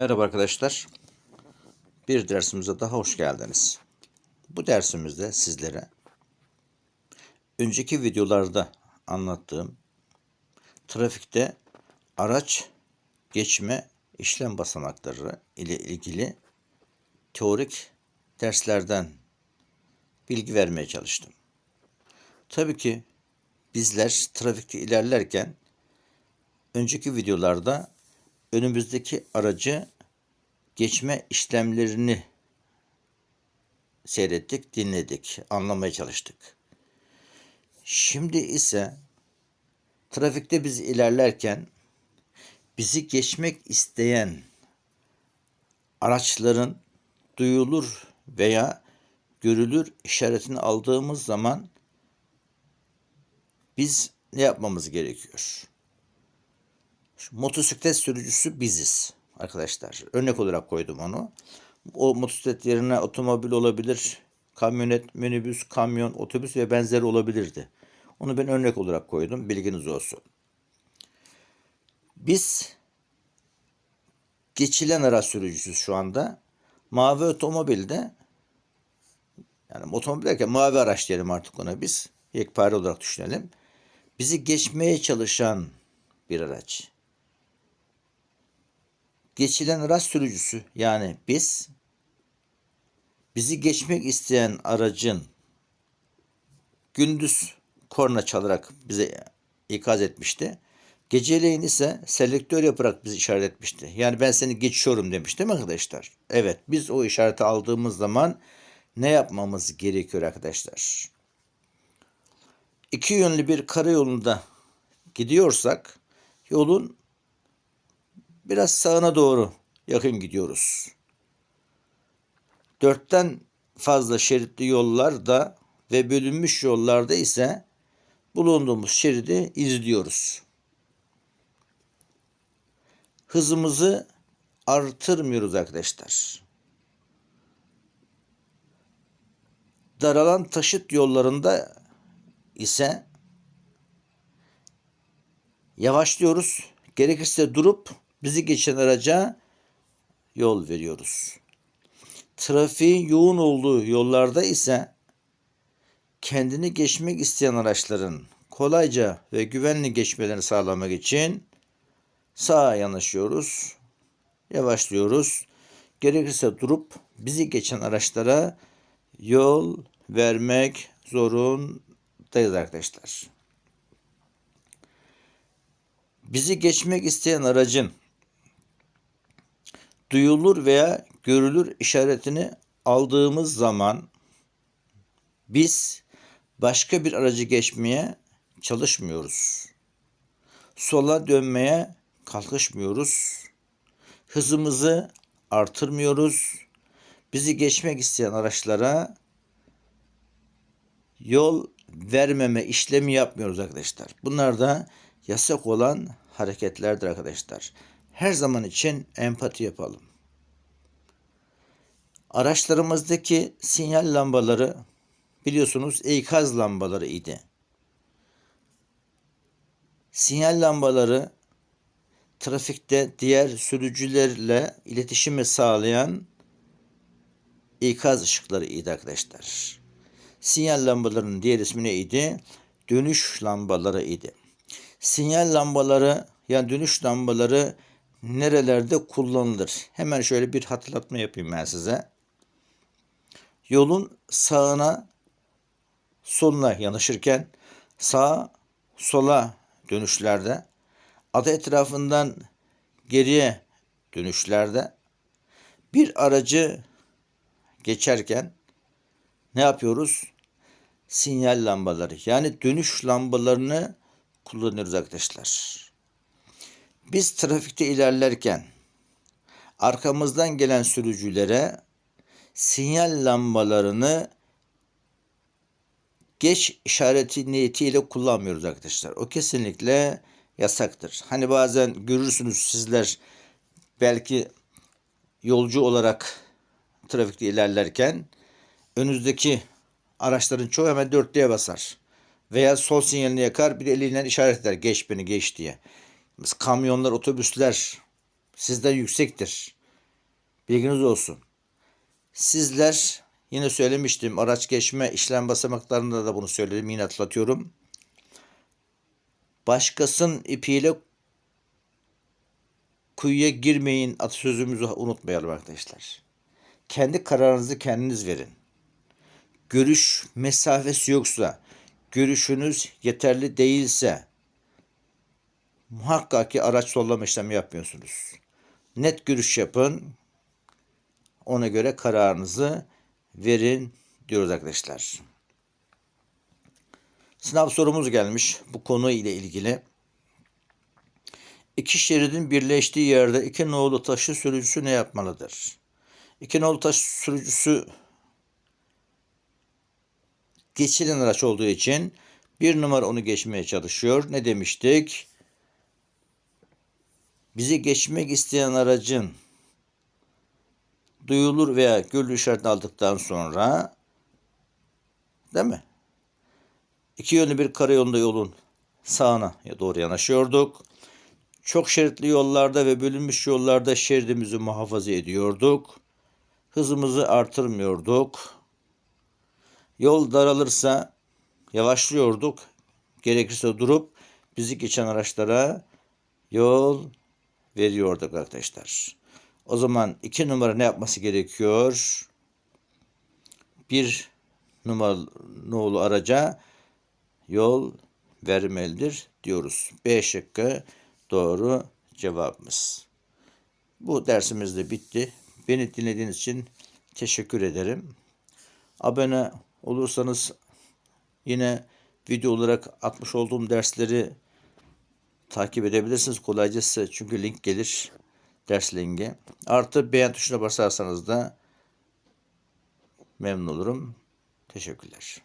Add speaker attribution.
Speaker 1: Merhaba arkadaşlar. Bir dersimize daha hoş geldiniz. Bu dersimizde sizlere önceki videolarda anlattığım trafikte araç geçme işlem basamakları ile ilgili teorik derslerden bilgi vermeye çalıştım. Tabii ki bizler trafikte ilerlerken önceki videolarda önümüzdeki aracı geçme işlemlerini seyrettik, dinledik, anlamaya çalıştık. Şimdi ise trafikte biz ilerlerken bizi geçmek isteyen araçların duyulur veya görülür işaretini aldığımız zaman biz ne yapmamız gerekiyor? Şu motosiklet sürücüsü biziz arkadaşlar. Örnek olarak koydum onu. O motosiklet yerine otomobil olabilir, kamyonet, minibüs, kamyon, otobüs ve benzeri olabilirdi. Onu ben örnek olarak koydum. Bilginiz olsun. Biz geçilen araç sürücüsüz şu anda. Mavi otomobilde yani otomobil derken mavi araç diyelim artık ona biz. Yekpare olarak düşünelim. Bizi geçmeye çalışan bir araç geçilen araç sürücüsü yani biz bizi geçmek isteyen aracın gündüz korna çalarak bize ikaz etmişti. Geceleyin ise selektör yaparak bizi işaret etmişti. Yani ben seni geçiyorum demiş değil mi arkadaşlar? Evet biz o işareti aldığımız zaman ne yapmamız gerekiyor arkadaşlar? İki yönlü bir karayolunda gidiyorsak yolun biraz sağına doğru yakın gidiyoruz. Dörtten fazla şeritli yollarda ve bölünmüş yollarda ise bulunduğumuz şeridi izliyoruz. Hızımızı artırmıyoruz arkadaşlar. Daralan taşıt yollarında ise yavaşlıyoruz. Gerekirse durup bizi geçen araca yol veriyoruz. Trafiğin yoğun olduğu yollarda ise kendini geçmek isteyen araçların kolayca ve güvenli geçmelerini sağlamak için sağa yanaşıyoruz, yavaşlıyoruz. Gerekirse durup bizi geçen araçlara yol vermek zorundayız arkadaşlar. Bizi geçmek isteyen aracın duyulur veya görülür işaretini aldığımız zaman biz başka bir aracı geçmeye çalışmıyoruz. Sola dönmeye kalkışmıyoruz. Hızımızı artırmıyoruz. Bizi geçmek isteyen araçlara yol vermeme işlemi yapmıyoruz arkadaşlar. Bunlar da yasak olan hareketlerdir arkadaşlar her zaman için empati yapalım. Araçlarımızdaki sinyal lambaları biliyorsunuz ikaz lambaları idi. Sinyal lambaları trafikte diğer sürücülerle iletişimi sağlayan ikaz ışıkları idi arkadaşlar. Sinyal lambalarının diğer ismi neydi? Dönüş lambaları idi. Sinyal lambaları yani dönüş lambaları nerelerde kullanılır? Hemen şöyle bir hatırlatma yapayım ben size. Yolun sağına soluna yanaşırken sağ sola dönüşlerde ada etrafından geriye dönüşlerde bir aracı geçerken ne yapıyoruz? Sinyal lambaları yani dönüş lambalarını kullanıyoruz arkadaşlar. Biz trafikte ilerlerken arkamızdan gelen sürücülere sinyal lambalarını geç işareti niyetiyle kullanmıyoruz arkadaşlar. O kesinlikle yasaktır. Hani bazen görürsünüz sizler belki yolcu olarak trafikte ilerlerken önünüzdeki araçların çoğu hemen dörtlüye basar. Veya sol sinyalini yakar bir eliyle işaret eder geç beni geç diye kamyonlar, otobüsler sizden yüksektir. Bilginiz olsun. Sizler yine söylemiştim araç geçme işlem basamaklarında da bunu söyledim yine hatırlatıyorum. Başkasının ipiyle kuyuya girmeyin atasözümüzü unutmayalım arkadaşlar. Kendi kararınızı kendiniz verin. Görüş mesafesi yoksa, görüşünüz yeterli değilse muhakkak ki araç sollama işlemi yapmıyorsunuz. Net görüş yapın. Ona göre kararınızı verin diyoruz arkadaşlar. Sınav sorumuz gelmiş bu konu ile ilgili. İki şeridin birleştiği yerde iki nolu taşı sürücüsü ne yapmalıdır? İki nolu taş sürücüsü geçilen araç olduğu için bir numara onu geçmeye çalışıyor. Ne demiştik? Bizi geçmek isteyen aracın duyulur veya görülür işaretini aldıktan sonra değil mi? İki yönlü bir karayolunda yolun sağına doğru yanaşıyorduk. Çok şeritli yollarda ve bölünmüş yollarda şeridimizi muhafaza ediyorduk. Hızımızı artırmıyorduk. Yol daralırsa yavaşlıyorduk. Gerekirse durup bizi geçen araçlara yol veriyorduk arkadaşlar. O zaman iki numara ne yapması gerekiyor? Bir numaralı araca yol vermelidir diyoruz. B şıkkı doğru cevabımız. Bu dersimiz de bitti. Beni dinlediğiniz için teşekkür ederim. Abone olursanız yine video olarak atmış olduğum dersleri takip edebilirsiniz kolayca size çünkü link gelir ders linki. Artı beğen tuşuna basarsanız da memnun olurum. Teşekkürler.